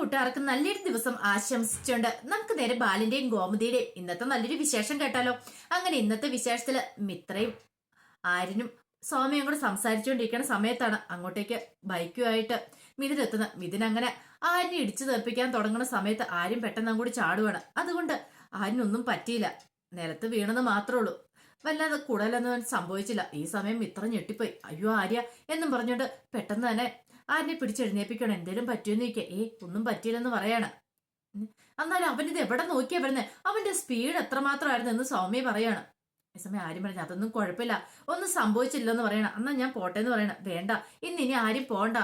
കൂട്ടുകാർക്ക് നല്ലൊരു ദിവസം ആശംസിച്ചുകൊണ്ട് നമുക്ക് നേരെ ബാലിന്റെയും ഗോമതിയുടെയും ഇന്നത്തെ നല്ലൊരു വിശേഷം കേട്ടാലോ. അങ്ങനെ ഇന്നത്തെ വിശേഷത്തിൽ മിത്രയും ആര്യനും സ്വാമിയും കൂടെ സംസാരിച്ചുകൊണ്ടിരിക്കുന്ന സമയത്താണ് അങ്ങോട്ടേക്ക് ബൈക്കുമായിട്ട് മിഥുൻ എത്തുന്നത്. മിഥുൻ അങ്ങനെ ആര്യനെ ഇടിച്ചു തെറിപ്പിക്കാൻ തുടങ്ങുന്ന സമയത്ത് ആര്യം പെട്ടെന്ന് അങ്ങോട്ട് ചാടുവാണ്. അതുകൊണ്ട് ആര്യനൊന്നും പറ്റിയില്ല. നിലത്ത് വീണെന്ന് മാത്രമേ ഉള്ളൂ. വല്ലാതെ കൂടുതലൊന്നും സംഭവിച്ചില്ല. ഈ സമയം ഇത്ര ഞെട്ടിപ്പോയി. അയ്യോ ആര്യ എന്നും പറഞ്ഞുകൊണ്ട് പെട്ടെന്ന് തന്നെ ആരിനെ പിടിച്ചെഴുന്നേപ്പിക്കണം. എന്തേലും പറ്റുമെന്ന് ചോദിക്കുക. ഏ ഒന്നും പറ്റിയില്ലെന്ന് പറയാണ്. എന്നാലും അവനിത് എവിടെ നോക്കിയാ വരുന്നത് അവന്റെ സ്പീഡ് എത്രമാത്രമായിരുന്നു എന്ന് സൗമ്യ പറയാണ്. ഈ സമയം ആര്യം പറഞ്ഞു അതൊന്നും കുഴപ്പമില്ല. ഒന്നും സംഭവിച്ചില്ലെന്ന് പറയണം. എന്നാ ഞാൻ പോട്ടെ എന്ന് പറയണം. വേണ്ട. ഇന്ന് ഇനി ആരും പോണ്ട.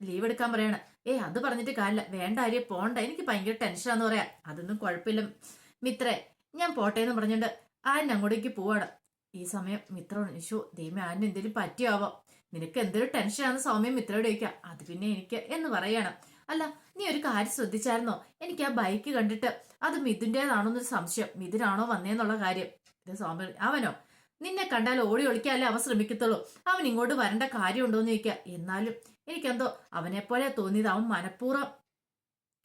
ലീവ് എടുക്കാൻ പറയണം. ഏ അത് പറഞ്ഞിട്ട് കാര്യമില്ല. വേണ്ട ആര്യ പോണ്ട. എനിക്ക് ഭയങ്കര ടെൻഷനാന്ന് പറയാം. അതൊന്നും കുഴപ്പമില്ല മിത്രേ. ഞാൻ പോട്ടെ എന്ന് പറഞ്ഞുകൊണ്ട് ആര്യൻ അങ്ങോട്ടേക്ക് പോവാണ് ഈ സമയം മിത്ര നിശു ദൈവം ആരിന് എന്തെങ്കിലും പറ്റിയാവാം? നിനക്ക് എന്തൊരു ടെൻഷനാണെന്ന് സൗമ്യം മിത്രയോട് ചോദിക്കാം. അത് പിന്നെ എനിക്ക് എന്ന് പറയണം. അല്ല നീ ഒരു കാര്യം ശ്രദ്ധിച്ചായിരുന്നോ? എനിക്ക് ആ ബൈക്ക് കണ്ടിട്ട് അത് മിഥുന്റെതാണോ എന്നൊരു സംശയം. മിഥുനാണോ വന്നേന്നുള്ള കാര്യം. ഇത് സൗമ്യ അവനോ? നിന്നെ കണ്ടാൽ ഓടി ഒളിക്കാല്ലേ അവൻ ശ്രമിക്കത്തുള്ളൂ. അവൻ ഇങ്ങോട്ട് വരേണ്ട കാര്യമുണ്ടോന്ന് ചോദിക്കുക എന്നാലും എനിക്കെന്തോ അവനെപ്പോലെ പോലെ തോന്നിയത് അവൻ മനഃപൂർവം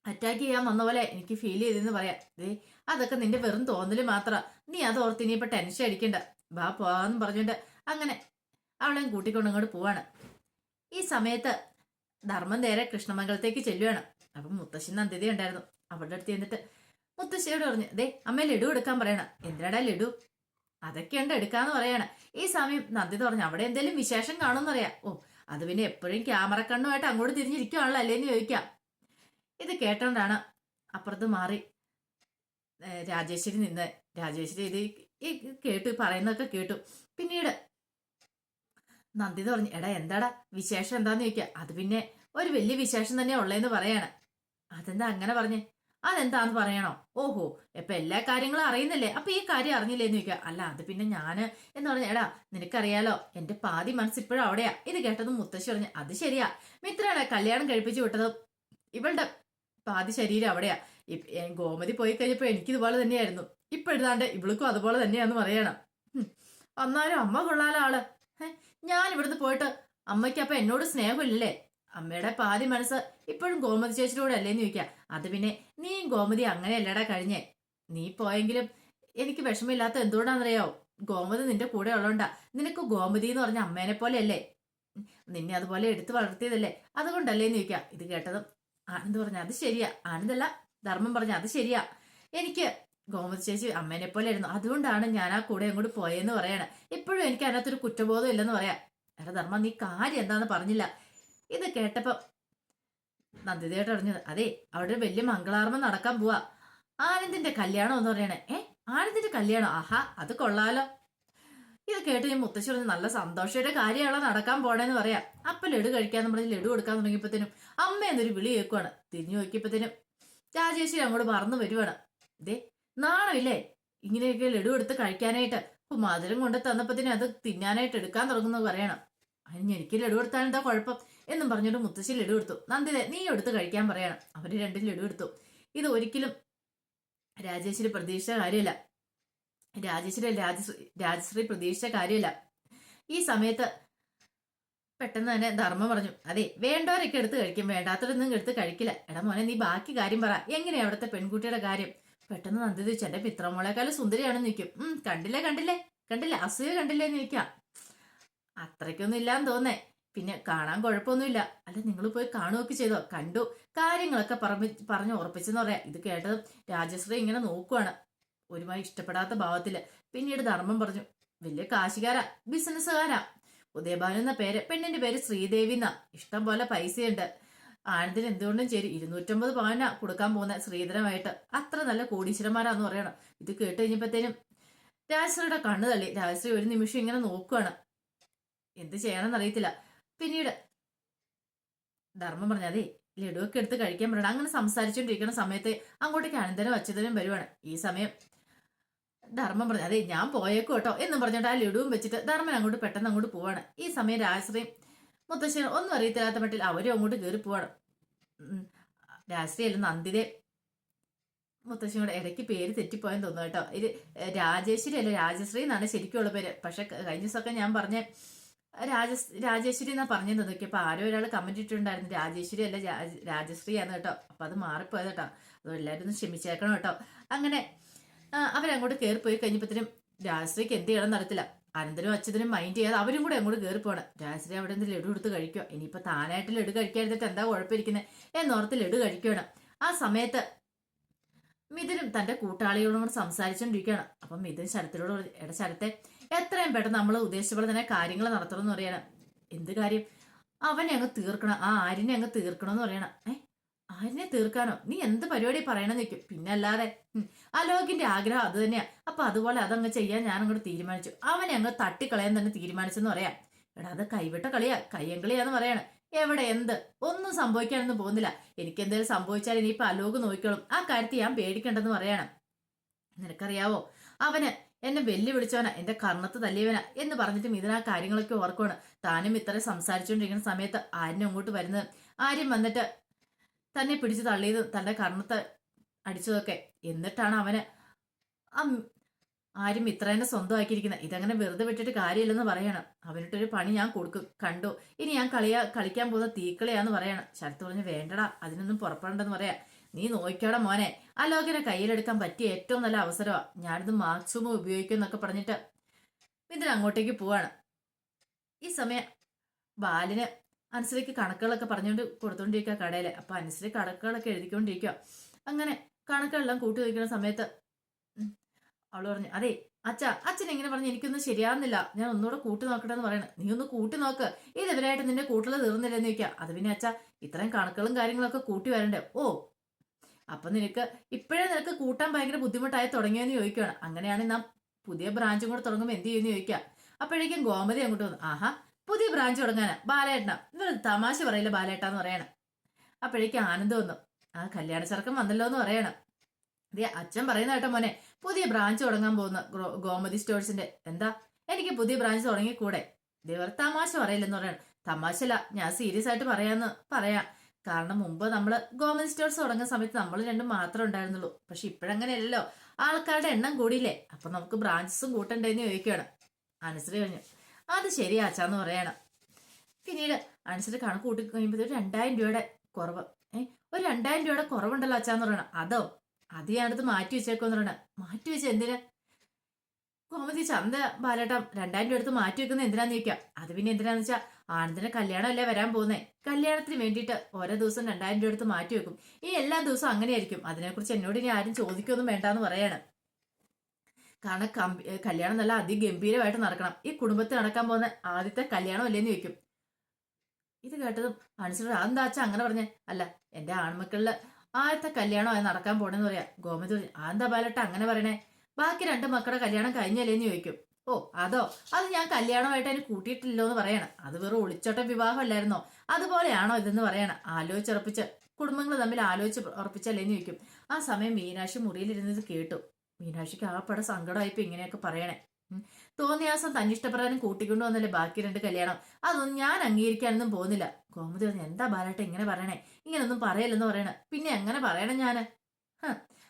അറ്റാക്ക് ചെയ്യാൻ വന്ന പോലെ എനിക്ക് ഫീൽ ചെയ്തെന്ന് പറയാം. ദേ അതൊക്കെ നിന്റെ വെറും തോന്നൽ മാത്ര. നീ അത് ഓർത്ത് ഇനിയിപ്പോ ടെൻഷൻ അടിക്കണ്ട. വാ പോവാന്ന് പറഞ്ഞിട്ട് അങ്ങനെ അവളെയും കൂട്ടിക്കൊണ്ട് അങ്ങോട്ട് പോവാണ്. ഈ സമയത്ത് ധർമ്മം നേരെ കൃഷ്ണമംഗലത്തേക്ക് ചെല്ലുവാണ്. അപ്പൊ മുത്തശ്ശി നന്ദിത ഉണ്ടായിരുന്നു. അവളുടെ അടുത്ത് ചെന്നിട്ട് മുത്തശ്ശിയോട് പറഞ്ഞു ദേ അമ്മ ലഡു എടുക്കാൻ പറയണം. എന്തിനാടാ ലഡു? അതൊക്കെയുണ്ട് എടുക്കാന്ന് പറയാണ്. ഈ സമയം നന്ദിത പറഞ്ഞു അവിടെ എന്തെങ്കിലും വിശേഷം കാണുമെന്നറിയാം. ഓ അത് പിന്നെ എപ്പോഴും ക്യാമറ കണ്ണുമായിട്ട് അങ്ങോട്ട് തിരിഞ്ഞിരിക്കുവാണല്ലോ അല്ലേന്ന് ചോദിക്കാം. ഇത് കേട്ടോണ്ടാണ് അപ്പുറത്ത് മാറി. രാജേശ്വരി നിന്ന്. രാജേശ്വരി ഇത് കേട്ടു പറയുന്നതൊക്കെ കേട്ടു. പിന്നീട് നന്ദിത പറഞ്ഞു എടാ എന്താടാ? വിശേഷം എന്താന്ന് ചോദിക്കുക അത് പിന്നെ ഒരു വലിയ വിശേഷം തന്നെ ഉള്ളതെന്ന് പറയാണ്. അതെന്താ അങ്ങനെ പറഞ്ഞേ? അതെന്താന്ന് പറയണോ? ഓഹോ ഇപ്പൊ എല്ലാ കാര്യങ്ങളും അറിയുന്നില്ലേ? അപ്പൊ ഈ കാര്യം അറിഞ്ഞില്ലേന്ന് ചോദിക്കുക അല്ല അത് പിന്നെ ഞാൻ എന്ന് പറഞ്ഞ എടാ നിനക്കറിയാലോ എന്റെ പാതി മനസ്സ് ഇപ്പോഴും അവിടെയാ. ഇത് കേട്ടതും മുത്തശ്ശി പറഞ്ഞു അത് ശരിയാ. മിത്രാണ് കല്യാണം കഴിപ്പിച്ചു വിട്ടതും ഇവളുടെ പാതി ശരീരം അവിടെയാ. ഗോമതി പോയി കഴിഞ്ഞപ്പോ എനിക്കിതുപോലെ തന്നെയായിരുന്നു. ഇപ്പൊ എഴുതാണ്ട് ഇവൾക്കും അതുപോലെ തന്നെയാന്ന് പറയണം. വന്നാലും അമ്മ കൊള്ളാല ആൾ. ഞാൻ ഇവിടുന്ന് പോയിട്ട് അമ്മയ്ക്ക് അപ്പൊ എന്നോട് സ്നേഹമില്ലല്ലേ? അമ്മയുടെ പാതി മനസ്സ് ഇപ്പോഴും ഗോമതി ചേച്ചിയുടെ അല്ലേന്ന് ചോദിക്കാം. അത് പിന്നെ നീയും ഗോമതി അങ്ങനെയല്ലടാ കഴിഞ്ഞേ. നീ പോയെങ്കിലും എനിക്ക് വിഷമില്ലാത്ത എന്തുകൊണ്ടാണെന്നറിയാവോ ഗോമതി നിന്റെ കൂടെ ഉള്ളോണ്ടാ. നിനക്ക് ഗോമതി എന്ന് പറഞ്ഞ അമ്മേനെ പോലെ അല്ലേ നിന്നെ അതുപോലെ എടുത്തു വളർത്തിയതല്ലേ? അതുകൊണ്ടല്ലേന്ന് ചോദിക്കാം. ഇത് കേട്ടതും ആനന്ദ് പറഞ്ഞു അത് ശരിയാ. ആനന്ദല്ല ധർമ്മം പറഞ്ഞു അത് ശരിയാ. എനിക്ക് ഗോമതി ചേച്ചി അമ്മേനെ പോലെ ആയിരുന്നു. അതുകൊണ്ടാണ് ഞാൻ ആ കൂടെ അങ്ങോട്ട് പോയെന്ന് പറയാണ്. ഇപ്പോഴും എനിക്ക് അതിനകത്തൊരു കുറ്റബോധം ഇല്ലെന്ന് പറയാം. എടാ ധർമ്മം നീ കാര്യം എന്താന്ന് പറഞ്ഞില്ല. ഇത് കേട്ടപ്പോ നന്ദിതയായിട്ട് അറിഞ്ഞത് അതെ അവിടെ വലിയ മംഗളാർമ്മ നടക്കാൻ പോവാ. ആനന്ദിന്റെ കല്യാണം എന്ന് പറയണേ. ഏ ആനന്ദിന്റെ കല്യാണം? ആഹാ അത് കൊള്ളാലോ. ഇത് കേട്ട് ഞാൻ മുത്തശ്ശി പറഞ്ഞ് നല്ല സന്തോഷയുടെ കാര്യമാണോ നടക്കാൻ പോണേന്ന് പറയാം. അപ്പൊ ലഡു കഴിക്കാൻ പറഞ്ഞ് ലഡു കൊടുക്കാൻ തുടങ്ങിയപ്പോഴത്തേനും അമ്മ എന്നൊരു വിളി കേൾക്കുവാണ്. തിരിഞ്ഞു നോക്കിയപ്പോഴത്തേനും രാജേശ്വരി അങ്ങോട്ട് മറന്നു വരുവാണ്. ദേ നാണമില്ലേ? ഇങ്ങനെയൊക്കെ ലഡു എടുത്ത് കഴിക്കാനായിട്ട്. അപ്പൊ മധുരം കൊണ്ട് തന്നപ്പത്തിന് അത് തിന്നാനായിട്ട് എടുക്കാൻ തുടങ്ങുന്നത് പറയണം. അതിന് എനിക്ക് ലഡു എടുത്താൽ എന്താ കുഴപ്പം? എന്നും പറഞ്ഞിട്ട് മുത്തശ്ശി ലഡു എടുത്തു. നന്ദിതേ നീ എടുത്ത് കഴിക്കാൻ പറയണം. അവർ രണ്ടും ലഡു എടുത്തു. ഇത് ഒരിക്കലും രാജേശ്വരി പ്രതീക്ഷിച്ച കാര്യമല്ല. രാജേശ്വരി രാജശ്രീ രാജശ്രീ പ്രതീക്ഷിച്ച കാര്യമല്ല. ഈ സമയത്ത് പെട്ടെന്ന് തന്നെ ധർമ്മം പറഞ്ഞു അതെ വേണ്ടവരൊക്കെ എടുത്ത് കഴിക്കും വേണ്ടാത്തവരൊന്നും എടുത്ത് കഴിക്കില്ല. എടാ മോനെ നീ ബാക്കി കാര്യം പറ. എങ്ങനെയാ അവിടുത്തെ പെൺകുട്ടിയുടെ കാര്യം? പെട്ടെന്ന് നന്ദി ചോദിച്ചു എന്റെ പിത്രമോളെക്കാളും സുന്ദരിയാണെന്ന് നിൽക്കും. ഉം കണ്ടില്ലേ കണ്ടില്ലേ കണ്ടില്ലേ അസൂയ കണ്ടില്ലേ എന്ന് നിൽക്കാം. അത്രയ്ക്കൊന്നും ഇല്ലാന്ന് തോന്നേ. പിന്നെ കാണാൻ കുഴപ്പമൊന്നുമില്ല. അല്ല നിങ്ങൾ പോയി കാണുകയൊക്കെ ചെയ്തോ? കണ്ടു. കാര്യങ്ങളൊക്കെ പറഞ്ഞ് പറഞ്ഞ് ഉറപ്പിച്ചെന്ന് പറയാം. ഇത് കേട്ടത് രാജശ്രീ ഇങ്ങനെ നോക്കുവാണ്. ഒരുമായി ഇഷ്ടപ്പെടാത്ത ഭാവത്തിൽ പിന്നീട് ധർമ്മം പറഞ്ഞു വലിയ കാശുകാരാ ബിസിനസ്സുകാരാ. ഉദയഭാനു എന്ന പേര് പെണ്ണിന്റെ പേര് ശ്രീദേവി എന്ന. ഇഷ്ടം പോലെ പൈസയുണ്ട്. ആനന്ദിന് എന്തുകൊണ്ടും ശരി ഇരുന്നൂറ്റമ്പത് പവന കൊടുക്കാൻ പോകുന്ന ശ്രീധരമായിട്ട്. അത്ര നല്ല കോടീശ്വരന്മാരാന്ന് പറയണം. ഇത് കേട്ട് കഴിഞ്ഞപ്പോഴത്തേനും രാജശ്രീയുടെ കണ്ണു തള്ളി. രാജശ്രീ ഒരു നിമിഷം ഇങ്ങനെ നോക്കുകയാണ് എന്ത് ചെയ്യണമെന്ന് അറിയത്തില്ല. പിന്നീട് ധർമ്മം പറഞ്ഞതേ ലഡുവൊക്കെ എടുത്ത് കഴിക്കാൻ പറയണം. അങ്ങനെ സംസാരിച്ചുകൊണ്ടിരിക്കുന്ന സമയത്ത് അങ്ങോട്ടേക്ക് അനന്തനും അച്യുതനും വരുവാണ്. ഈ സമയം ധർമ്മം പറഞ്ഞു അതെ ഞാൻ പോയേക്കും കേട്ടോ എന്നും പറഞ്ഞിട്ട് ആ ലഡുവും വെച്ചിട്ട് ധർമ്മൻ അങ്ങോട്ട് പെട്ടെന്ന് അങ്ങോട്ട് പോവാണ്. ഈ സമയം രാജശ്രീ മുത്തശ്ശനും ഒന്നും അറിയത്തില്ലാത്ത മട്ടിൽ അവരും അങ്ങോട്ട് കയറി പോവാണ്. രാജശ്രീ അല്ല നന്ദിതേ. മുത്തശ്ശിയുടെ ഇടയ്ക്ക് പേര് തെറ്റിപ്പോയെന്ന് തോന്നുന്നു കേട്ടോ. ഇത് രാജേശ്വരി അല്ല രാജശ്രീ എന്നാണ് ശരിക്കുള്ള പേര്. പക്ഷെ കഴിഞ്ഞ ദിവസമൊക്കെ ഞാൻ പറഞ്ഞ രാജ രാജേശ്വരി എന്നാ പറഞ്ഞു പറഞ്ഞത് അപ്പൊ ആരോ ഒരാൾ കമന്റ് ഇട്ടിട്ടുണ്ടായിരുന്നു. രാജേശ്വരി അല്ല രാജശ്രീ ആണ് കേട്ടോ. അപ്പൊ അത് മാറിപ്പോയത് കേട്ടോ. അത് എല്ലാവരും ഒന്ന് ക്ഷമിച്ചേക്കണം കേട്ടോ. അങ്ങനെ ആ, കയറി പോയി കഴിഞ്ഞപ്പോഴത്തേനും രാജശ്രീക്ക് എന്ത് ചെയ്യണം നടത്തില്ല അനന്തനും അച്ഛനും മൈൻഡ് ചെയ്യാതെ അവരും കൂടെ അങ്ങോട്ട് കയറി പോകണം രാജശ്രീ അവിടെ നിന്ന് ലഡു എടുത്ത് കഴിക്കുക ഇനിയിപ്പോൾ താനായിട്ട് ലഡു കഴിക്കാതിട്ട് എന്താ കുഴപ്പമിരിക്കുന്നത് എന്നോർത്ത് ലഡു കഴിക്കണം ആ സമയത്ത് മിഥുനും തന്റെ കൂട്ടാളികളോട് കൂടെ സംസാരിച്ചുകൊണ്ടിരിക്കുകയാണ് അപ്പം മിഥുൻ ശരത്തിനോട് എടാ ശരത്തെ എത്രയും പെട്ടെന്ന് നമ്മൾ ഉദ്ദേശിച്ച പോലെ തന്നെ കാര്യങ്ങൾ നടത്തണം എന്ന് പറയണം. എന്ത് കാര്യം? അവനെ അങ്ങ് തീർക്കണം ആ ആരിനെ അങ്ങ് തീർക്കണം എന്ന് പറയണം. ഏ? ആരിനെ തീർക്കാനോ? നീ എന്ത് പരിപാടി പറയണമെന്ന് നിൽക്കും പിന്നെ അല്ലാതെ അലോകിന്റെ ആഗ്രഹം അത് തന്നെയാ. അപ്പൊ അതുപോലെ അതങ്ങ് ചെയ്യാൻ ഞാൻ അങ്ങോട്ട് തീരുമാനിച്ചു. അവനെ അങ്ങ് തട്ടിക്കളയാൻ തന്നെ തീരുമാനിച്ചെന്ന് പറയാം. എടാ അത് കൈവിട്ട കളിയാ. കയ്യങ്കളിയാന്ന് പറയാണ്. എവിടെ എന്ത്? ഒന്നും സംഭവിക്കാനൊന്നും പോകുന്നില്ല. എനിക്ക് എന്തെങ്കിലും സംഭവിച്ചാൽ ഇനിയിപ്പോ അലോക് നോക്കിക്കോളും. ആ കാര്യത്തിൽ ഞാൻ പേടിക്കണ്ടെന്ന് പറയണം. നിനക്കറിയാവോ? അവന് എന്നെ വെല്ലുവിളിച്ചവനാ. എന്റെ കർണത്ത് തല്ലിയവനാ എന്ന് പറഞ്ഞിട്ടും ഇതിനാ കാര്യങ്ങളൊക്കെ ഓർക്കുവാണ്. താനും ഇത്ര സംസാരിച്ചുകൊണ്ടിരിക്കുന്ന സമയത്ത് ആര്യനും അങ്ങോട്ട് വരുന്നത്. ആര്യം വന്നിട്ട് തന്നെ പിടിച്ചു തള്ളിയതും തന്റെ കർണത്തെ അടിച്ചതൊക്കെ. എന്നിട്ടാണ് അവന് ആരും ഇത്രേനെ സ്വന്തമാക്കിയിരിക്കുന്നത് ഇതങ്ങനെ വെറുതെ വിട്ടിട്ട് കാര്യമില്ലെന്ന് പറയണം. അവനിട്ടൊരു പണി ഞാൻ കൊടുക്കും. കണ്ടു? ഇനി ഞാൻ കളിയാ കളിക്കാൻ പോകുന്ന തീക്കളിയാന്ന് പറയണം. ശരത്ത് പറഞ്ഞു വേണ്ടടാ അതിനൊന്നും പുറപ്പെടണ്ടെന്ന് പറയാ. നീ നോക്കിയോടെ മോനെ. ആ ലോകനെ കയ്യിലെടുക്കാൻ പറ്റിയ ഏറ്റവും നല്ല അവസരമാണ് ഞാനിത് മാക്സിമം ഉപയോഗിക്കും എന്നൊക്കെ പറഞ്ഞിട്ട് ഇതിന് അങ്ങോട്ടേക്ക് പോവാണ്. ഈ സമയം ബാലിന് അനുസരിക്ക് കണക്കുകളൊക്കെ പറഞ്ഞുകൊണ്ട് കൊടുത്തോണ്ടിരിക്കുക കടയിൽ അപ്പൊ അനുസരി കണക്കുകളൊക്കെ എഴുതിക്കൊണ്ടിരിക്കുക അങ്ങനെ കണക്കുകളെല്ലാം കൂട്ടി വയ്ക്കുന്ന സമയത്ത് അവൾ പറഞ്ഞു അതെ അച്ഛ അച്ഛൻ ഇങ്ങനെ പറഞ്ഞു എനിക്കൊന്നും ശരിയാവുന്നില്ല. ഞാൻ ഒന്നുകൂടെ കൂട്ടി നോക്കട്ടെ എന്ന് പറയണം. നീ ഒന്ന് കൂട്ടി നോക്ക്. ഇത് ഇവരായിട്ട് നിന്റെ കൂട്ടിൽ തീർന്നില്ലെന്ന് ചോദിക്കാം. അത് പിന്നെ അച്ഛ ഇത്രയും കണക്കുകളും കാര്യങ്ങളൊക്കെ കൂട്ടി വരണ്ടേ? ഓ അപ്പൊ നിനക്ക് ഇപ്പോഴേ നിനക്ക് കൂട്ടാൻ ഭയങ്കര ബുദ്ധിമുട്ടായി തുടങ്ങിയെന്ന് ചോദിക്കുകയാണ് അങ്ങനെയാണെങ്കിൽ നാം പുതിയ ബ്രാഞ്ചും കൂടെ തുടങ്ങുമ്പോൾ എന്ത് ചെയ്യുമെന്ന് ചോദിക്കുക അപ്പോഴേക്കും ഗോമതി അങ്ങോട്ട് വന്നു. ആഹാ പുതിയ ബ്രാഞ്ച് തുടങ്ങാനാ. ബാലേട്ടന. ഇവർ തമാശ പറയില്ല ബാലേട്ടാന്ന് പറയണം. അപ്പോഴേക്കും ആനന്ദം വന്നു. ആ കല്യാണ ചെറുക്കം വന്നല്ലോ എന്ന് പറയണം. ദേ അച്ഛൻ പറയുന്ന കേട്ടോ മോനെ പുതിയ ബ്രാഞ്ച് തുടങ്ങാൻ പോകുന്ന ഗോമതി സ്റ്റോഴ്സിന്റെ. എന്താ? എനിക്ക് പുതിയ ബ്രാഞ്ച് തുടങ്ങിക്കൂടെ? ദേവർ തമാശ പറയില്ലെന്ന് പറയണം. തമാശല്ല ഞാൻ സീരിയസ് ആയിട്ട് പറയാന്ന് പറയാം. കാരണം മുമ്പ് നമ്മൾ ഗോമതി സ്റ്റോഴ്സ് തുടങ്ങുന്ന സമയത്ത് നമ്മൾ രണ്ടും മാത്രമേ ഉണ്ടായിരുന്നുള്ളൂ. പക്ഷെ ഇപ്പോഴങ്ങനെയല്ലല്ലോ. ആൾക്കാരുടെ എണ്ണം കൂടിയില്ലേ? അപ്പൊ നമുക്ക് ബ്രാഞ്ചസും കൂട്ടണ്ടേന്ന് ചോദിക്കുകയാണ്. അനുസരി കഴിഞ്ഞു അത് ശരിയാച്ചാന്ന് പറയണം. പിന്നീട് അനുസരിച്ച് കണക്ക് കൂട്ടി കഴിയുമ്പോൾ ഒരു രണ്ടായിരം രൂപയുടെ കുറവ്. ഏ ഒരു രണ്ടായിരം രൂപയുടെ കുറവുണ്ടല്ലോ അച്ഛാന്ന് പറയണം. അതോ? അത് ഞാനടുത്ത് മാറ്റി വെച്ചേക്കോന്ന് പറയണം. മാറ്റി വെച്ച എന്തിനാ? കോമതി ചന്ത ബാലേട്ടം രണ്ടായിരം രൂപ എടുത്ത് മാറ്റി വെക്കുന്നത് എന്തിനാന്ന് ചോദിക്കാം. അത് പിന്നെ എന്തിനാന്ന് വെച്ചാൽ ആനന്ദിന്റെ കല്യാണമല്ലേ വരാൻ പോകുന്നേ? കല്യാണത്തിന് വേണ്ടിയിട്ട് ഓരോ ദിവസം രണ്ടായിരം രൂപ എടുത്ത് മാറ്റി വെക്കും. ഈ എല്ലാ ദിവസവും അങ്ങനെയായിരിക്കും. അതിനെക്കുറിച്ച് എന്നോട് ഇനി ആരും ചോദിക്കൊന്നും വേണ്ടാന്ന് പറയാണ്. കാരണം കല്യാണം നല്ല അതിഗംഭീരമായിട്ട് നടക്കണം. ഈ കുടുംബത്തിൽ നടക്കാൻ പോകുന്ന ആദ്യത്തെ കല്യാണം അല്ലേന്ന് ചോദിക്കും. ഇത് കേട്ടതും അനുസരിച്ച് അതെന്താ അച്ഛാ അങ്ങനെ പറഞ്ഞേ? അല്ല എന്റെ ആൺമക്കളിൽ ആദ്യത്തെ കല്യാണമായി നടക്കാൻ പോണെന്ന് പറയാ. ഗോമതി അതെന്താ ബാലട്ട അങ്ങനെ പറയണേ? ബാക്കി രണ്ട് മക്കളുടെ കല്യാണം കഴിഞ്ഞല്ലേന്ന് ചോദിക്കും. ഓ അതോ? അത് ഞാൻ കല്യാണമായിട്ട് അതിന് കൂട്ടിയിട്ടില്ലോ എന്ന് പറയണം. അത് വെറും ഒളിച്ചോട്ട വിവാഹമല്ലായിരുന്നോ? അതുപോലെയാണോ ഇതെന്ന് പറയണം. ആലോചിച്ചുറപ്പിച്ച് കുടുംബങ്ങൾ തമ്മിൽ ആലോചിച്ച് ഉറപ്പിച്ചല്ലേന്ന് ചോദിക്കും. ആ സമയം മീനാക്ഷി മുറിയിലിരുന്നത് കേട്ടു. മീനാക്ഷിക്ക് ആ പടം സങ്കടമായിപ്പോ ഇങ്ങനെയൊക്കെ പറയണേ. തോന്നിയാസം തന്നിഷ്ടപ്രകാരം കൂട്ടിക്കൊണ്ടു വന്നല്ലേ ബാക്കി രണ്ട് കല്യാണം? അതൊന്നും ഞാൻ അംഗീകരിക്കാനൊന്നും പോകുന്നില്ല. ഗോമതി പറഞ്ഞു എന്താ ബാലേട്ട ഇങ്ങനെ പറയണേ? ഇങ്ങനൊന്നും പറയല്ലെന്ന് പറയണേ. പിന്നെ എങ്ങനെ പറയണം ഹ,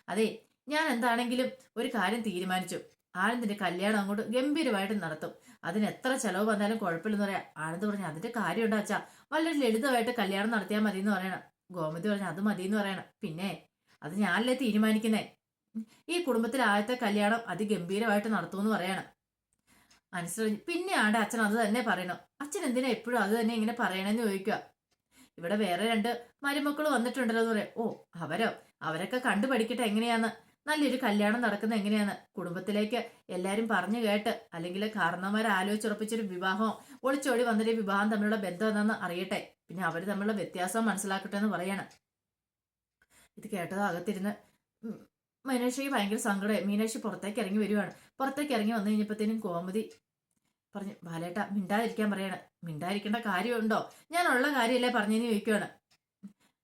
അതെ ഞാൻ എന്താണെങ്കിലും ഒരു കാര്യം തീരുമാനിച്ചു. ആനന്ദിന്റെ കല്യാണം അങ്ങോട്ട് ഗംഭീരമായിട്ട് നടത്തും. അതിന് എത്ര ചെലവ് വന്നാലും കുഴപ്പമില്ലെന്ന് പറയാം. ആനന്ദ് പറഞ്ഞു അതിന്റെ കാര്യം ഉണ്ടാച്ചാ വളരെ ലളിതമായിട്ട് കല്യാണം നടത്തിയാൽ മതി എന്ന് പറയണം. ഗോമതി പറഞ്ഞു അത് മതി എന്ന് പറയണം. പിന്നെ അത് ഞാനല്ലേ തീരുമാനിക്കുന്നേ? ഈ കുടുംബത്തിൽ ആദ്യത്തെ കല്യാണം അതിഗംഭീരമായിട്ട് നടത്തുമെന്ന് പറയണം. മനസ്സിലായി ആണ്ട് അച്ഛൻ അത് തന്നെ പറയണം. അച്ഛൻ എന്തിനാ എപ്പോഴും അത് തന്നെ ഇങ്ങനെ പറയണെന്ന് ചോദിക്കുക ഇവിടെ വേറെ രണ്ട് മരുമക്കൾ വന്നിട്ടുണ്ടല്ലോ എന്ന് പറയാം. ഓ അവരോ? അവരൊക്കെ കണ്ടു പഠിക്കട്ടെ എങ്ങനെയാന്ന്? നല്ലൊരു കല്യാണം നടക്കുന്നത് എങ്ങനെയാന്ന്? കുടുംബത്തിലേക്ക് എല്ലാരും പറഞ്ഞു കേട്ട് അല്ലെങ്കിൽ കാരണവന്മാർ ആലോചിച്ചുറപ്പിച്ചൊരു വിവാഹം ഒളിച്ചോടി വന്നൊരു വിവാഹം തമ്മിലുള്ള ബന്ധം എന്താണെന്ന് അറിയട്ടെ. പിന്നെ അവർ തമ്മിലുള്ള വ്യത്യാസം മനസ്സിലാക്കട്ടെ എന്ന് പറയണം. ഇത് കേട്ടത് അകത്തിരുന്ന് മീനാക്ഷിക്ക് ഭയങ്കര സങ്കടമായി. മീനാക്ഷി പുറത്തേക്ക് ഇറങ്ങി വരുവാണ്. പുറത്തേക്ക് ഇറങ്ങി വന്നു കഴിഞ്ഞപ്പോഴത്തേനും കോമതി പറഞ്ഞു ബാലേട്ട മിണ്ടാതിരിക്കാൻ പറയാണ്. മിണ്ടാതിരിക്കേണ്ട കാര്യമുണ്ടോ? ഞാൻ ഉള്ള കാര്യമല്ലേ പറഞ്ഞതിന് ചോദിക്കുവാണ്.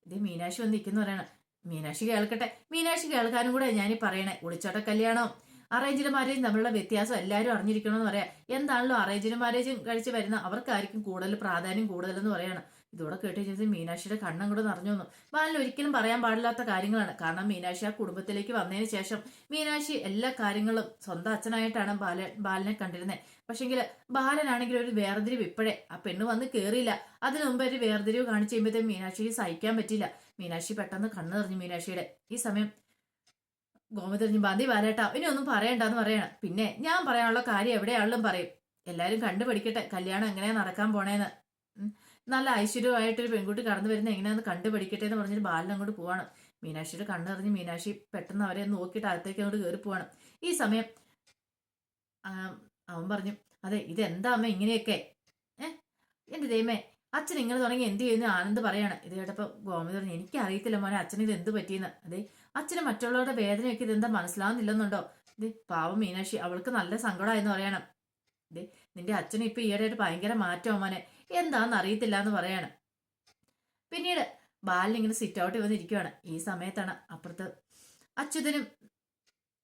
ഇതേ മീനാക്ഷി വന്ന് നിൽക്കുന്നു പറയാണ്. മീനാക്ഷി കേൾക്കട്ടെ. മീനാക്ഷി കേൾക്കാനും കൂടെ ഞാനീ പറയണേ. ഒളിച്ചോട്ട കല്യാണം. അറേഞ്ച്ഡ് മാരേജും തമ്മിലുള്ള വ്യത്യാസം എല്ലാവരും അറിഞ്ഞിരിക്കണമെന്ന് പറയാം. എന്താണല്ലോ അറേഞ്ച്ഡ് മാരേജും കഴിച്ച് വരുന്ന അവർക്കായിരിക്കും കൂടുതൽ പ്രാധാന്യം കൂടുതലെന്ന് പറയാണ്. ഇതോടെ കേട്ട് ചേച്ചി മീനാക്ഷിയുടെ കണ്ണും കൂടെ നിറഞ്ഞു വന്നു. ബാലൻ ഒരിക്കലും പറയാൻ പാടില്ലാത്ത കാര്യങ്ങളാണ്. കാരണം മീനാക്ഷി ആ കുടുംബത്തിലേക്ക് വന്നതിന് ശേഷം മീനാക്ഷി എല്ലാ കാര്യങ്ങളും സ്വന്തം അച്ഛനായിട്ടാണ് ബാല ബാലനെ കണ്ടിരുന്നത് പക്ഷെങ്കിൽ ബാലനാണെങ്കിൽ ഒരു വേർതിരിവ് ഇപ്പോഴേ. ആ പെണ്ണ് വന്ന് കയറിയില്ല അതിനു മുമ്പ് ഒരു വേർതിരിവ് കാണിച്ചു കഴിയുമ്പോഴത്തേക്കും മീനാക്ഷിക്ക് സഹിക്കാൻ പറ്റില്ല മീനാക്ഷി പെട്ടെന്ന് കണ്ണു നിറഞ്ഞു മീനാക്ഷിയുടെ. ഈ സമയം ഗോമതി ബാന്തി ബാലേട്ടാ ഇനി ഒന്നും പറയണ്ടെന്ന് പറയണം. പിന്നെ ഞാൻ പറയാനുള്ള കാര്യം എവിടെയാണെങ്കിലും പറയും. എല്ലാവരും കണ്ടുപഠിക്കട്ടെ കല്യാണം എങ്ങനെയാ നടക്കാൻ പോണേന്ന്. നല്ല ഐശ്വര്യമായിട്ടൊരു പെൺകുട്ടി കടന്നു വരുന്നത് എങ്ങനെയാന്ന് കണ്ടുപഠിക്കട്ടെ എന്ന് പറഞ്ഞിട്ട് ബാലൻ അങ്ങോട്ട് പോവാണ്. മീനാക്ഷിയുടെ കണ്ണറിഞ്ഞ് മീനാക്ഷി പെട്ടെന്ന് അവരെ നോക്കിയിട്ട് അകത്തേക്ക് അങ്ങോട്ട് കയറി പോവാണ്. ഈ സമയം അവൻ പറഞ്ഞു അതെ ഇതെന്താ അമ്മ ഇങ്ങനെയൊക്കെ? ഏഹ് എന്റെ ദൈവമേ അച്ഛൻ ഇങ്ങനെ തുടങ്ങി എന്ത് ചെയ്യുന്നു? ആനന്ദ് പറയാണ്. ഇത് കേട്ടപ്പോ ഗോമതി പറഞ്ഞു എനിക്ക് അറിയത്തില്ല മോനെ അച്ഛന് ഇത് എന്ത് പറ്റിയെന്ന്? അതെ അച്ഛന് മറ്റുള്ളവരുടെ വേദനയൊക്കെ ഇതെന്താ മനസ്സിലാവുന്നില്ലെന്നുണ്ടോ? ഇത് പാവം മീനാക്ഷി അവൾക്ക് നല്ല സങ്കടമായെന്ന് പറയണം. ഇത് നിന്റെ അച്ഛന് ഇപ്പൊ ഈയിടെയായിട്ട് ഭയങ്കര മാറ്റം മോനെ. എന്താന്ന് അറിയത്തില്ല എന്ന് പറയാണ്. പിന്നീട് ബാലൻ ഇങ്ങനെ സിറ്റ് ഔട്ട് വന്നിരിക്കുവാണ്. ഈ സമയത്താണ് അപ്പുറത്ത് അച്യുതനും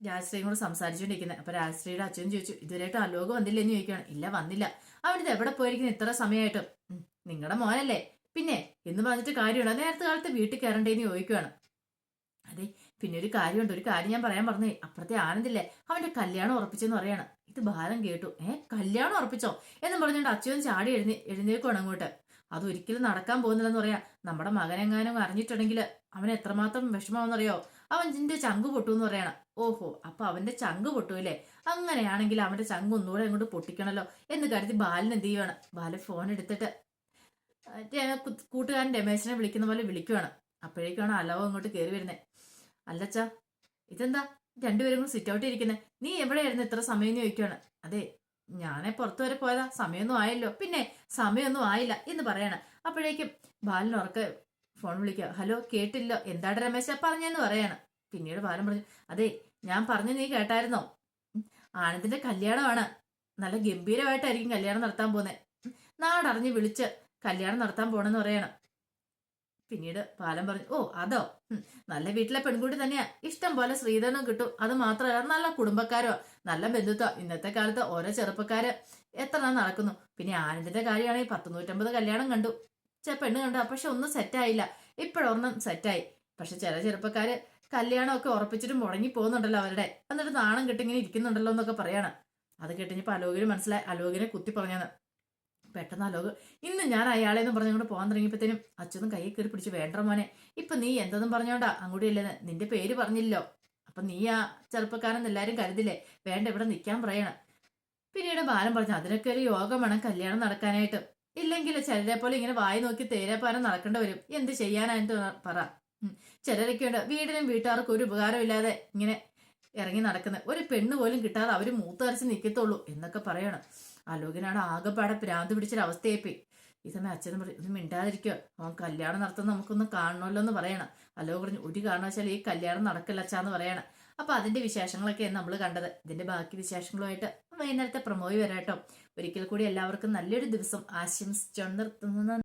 രാജശ്രീയും കൂടെ സംസാരിച്ചുകൊണ്ടിരിക്കുന്നത് അപ്പൊ രാജശ്രീയുടെ അച്ഛനും ചോദിച്ചു ഇതുവരെയായിട്ട് അലോക വന്നില്ല എന്ന് ചോദിക്കുകയാണ് ഇല്ല വന്നില്ല. അവനിത് എവിടെ പോയിരിക്കുന്നു? ഇത്ര സമയമായിട്ടും നിങ്ങളുടെ മോനല്ലേ. പിന്നെ? എന്ന് പറഞ്ഞിട്ട് കാര്യമുണ്ടോ നേരത്തെ കാലത്ത് വീട്ടിൽ കയറണ്ടേന്ന് ചോദിക്കുവാണ്. അതെ പിന്നെ ഒരു കാര്യമുണ്ട് ഒരു കാര്യം ഞാൻ പറയാൻ പറഞ്ഞേ അപ്പുറത്തെ ആനന്ദില്ലേ അവന്റെ കല്യാണം ഉറപ്പിച്ചെന്ന് പറയണം. ഇത് ഭാരം കേട്ടു. ഏ കല്യാണം ഉറപ്പിച്ചോ? എന്നും പറഞ്ഞുകൊണ്ട് അച്ഛൻ ചാടി എഴുന്നേ എഴുന്നേക്കുവാണ് അങ്ങോട്ട്. അതൊരിക്കലും നടക്കാൻ പോകുന്നില്ലെന്ന് പറയാ. നമ്മുടെ മകനെങ്ങാനും അറിഞ്ഞിട്ടുണ്ടെങ്കിൽ അവൻ എത്രമാത്രം വിഷമാവെന്നറിയോ അവൻ നിന്റെ പൊട്ടു എന്ന് പറയണം. ഓഹോ അപ്പൊ അവന്റെ ചങ്ക് പൊട്ടൂല്ലേ അങ്ങനെയാണെങ്കിൽ അവന്റെ ചങ്ക് ഒന്നുകൂടെ അങ്ങോട്ട് പൊട്ടിക്കണല്ലോ എന്ന് കരുതി ബാലൻ എന്ത് ചെയ്യുവാണ്? ബാലൻ ഫോൺ എടുത്തിട്ട് കൂട്ടുകാരൻ രമേശനെ വിളിക്കുന്ന പോലെ വിളിക്കുവാണ്. അപ്പോഴേക്കാണ് അലവ് അങ്ങോട്ട് കയറി വരുന്നത് അല്ലച്ചാ ഇതെന്താ? രണ്ടുപേരും സിറ്റ് ഔട്ട് ഇരിക്കുന്നത് നീ എവിടെയായിരുന്നു ഇത്ര സമയം എന്ന് ചോദിക്കുകയാണ് അതെ ഞാനെ പുറത്തു വരെ പോയതാ. സമയമൊന്നും ആയല്ലോ. പിന്നെ സമയമൊന്നും ആയില്ല എന്ന് പറയണം. അപ്പോഴേക്കും ബാലൻ ഉറക്കെ ഫോൺ വിളിക്കുക. ഹലോ കേട്ടില്ലോ. എന്താണ് രമേശ പറഞ്ഞെന്ന്? പറയാണ്. പിന്നീട് ബാലൻ പറഞ്ഞു അതെ ഞാൻ പറഞ്ഞു നീ കേട്ടായിരുന്നോ? ആനന്ദിന്റെ കല്യാണമാണ്. നല്ല ഗംഭീരമായിട്ടായിരിക്കും കല്യാണം നടത്താൻ പോകുന്നത് നാടറിഞ്ഞ് വിളിച്ച് കല്യാണം നടത്താൻ പോണെന്ന് പറയണം. പിന്നീട് പാലം പറഞ്ഞു ഓ അതോ? നല്ല വീട്ടിലെ പെൺകുട്ടി തന്നെയാ. ഇഷ്ടം പോലെ സ്ത്രീധനം കിട്ടും. അത് മാത്രമല്ല നല്ല കുടുംബക്കാരോ നല്ല ബന്ധുത്വം. ഇന്നത്തെ കാലത്ത് ഓരോ ചെറുപ്പക്കാര് എത്ര നടക്കുന്നു? പിന്നെ ആനന്ദിന്റെ കാര്യമാണെങ്കിൽ പത്ത് നൂറ്റമ്പത് കല്യാണം കണ്ടു. ചെ പെണ്ണ് കണ്ടു. പക്ഷെ ഒന്നും സെറ്റായില്ല ഇപ്പോഴൊന്നും സെറ്റായി പക്ഷെ ചില ചെറുപ്പക്കാര് കല്യാണമൊക്കെ ഉറപ്പിച്ചിട്ട് മുടങ്ങി പോകുന്നുണ്ടല്ലോ അവരുടെ. എന്നിട്ട് നാണം കിട്ടിങ്ങനെ ഇരിക്കുന്നുണ്ടല്ലോ എന്നൊക്കെ പറയാണ്. അത് കേട്ടിപ്പോ അലോകിന് മനസ്സിലായി. അലോകിനെ കുത്തി പറഞ്ഞാണ് പെട്ടെന്ന് അലോക് ഇന്ന് ഞാൻ അയാളെ എന്ന് പറഞ്ഞുകൊണ്ട് പോകാൻ തുടങ്ങിയപ്പോഴത്തേനും അച്ഛനും കൈ കയറി പിടിച്ച് വേണ്ട മോനെ ഇപ്പൊ നീ എന്തെന്നും പറഞ്ഞോണ്ടാ അങ്ങോട്ട് ഇല്ലെന്ന് നിന്റെ പേര് പറഞ്ഞില്ലോ. അപ്പൊ നീ ആ ചെറുപ്പക്കാരൻ എല്ലാരും കരുതില്ലേ? വേണ്ട ഇവിടെ നിൽക്കാൻ പറയണം. പിന്നീട് ബാലൻ പറഞ്ഞു അതിനൊക്കെ ഒരു യോഗം വേണം കല്യാണം നടക്കാനായിട്ട്. ഇല്ലെങ്കിൽ ചിലരെ പോലെ ഇങ്ങനെ വായി നോക്കി തേരാപ്പാരം നടക്കേണ്ടി വരും. എന്ത് ചെയ്യാനായിട്ട് പറ. ചിലരൊക്കെ ഉണ്ട് വീടിനും വീട്ടുകാർക്കും ഒരു ഉപകാരമില്ലാതെ ഇങ്ങനെ ഇറങ്ങി നടക്കുന്നത് ഒരു പെണ്ണ് പോലും കിട്ടാതെ അവർ മൂത്തരച്ച് നിൽക്കത്തുള്ളൂ എന്നൊക്കെ പറയണം. അലോകിനാണ് ആകെപ്പാടെ പ്രാന്ത് പിടിച്ചൊരവസ്ഥയായിപ്പോയി. ഈ സമയം അച്ഛനും പറഞ്ഞു ഇത് മിണ്ടാതിരിക്കോ അവൻ കല്യാണം നടത്തുന്ന നമുക്കൊന്ന് കാണണമല്ലോ എന്ന് പറയണം. അലോ പറഞ്ഞു ഒരു കാരണവശാലും ഈ കല്യാണം നടക്കില്ല അച്ഛാന്ന് പറയണം. അപ്പൊ അതിന്റെ വിശേഷങ്ങളൊക്കെയാണ് നമ്മൾ കണ്ടത്. ഇതിന്റെ ബാക്കി വിശേഷങ്ങളുമായിട്ട് വൈകുന്നേരത്തെ പ്രമോയി വരാട്ടോ ഒരിക്കൽ കൂടി എല്ലാവർക്കും നല്ലൊരു ദിവസം ആശംസിച്ചുകൊണ്ട് നിർത്തുന്നു.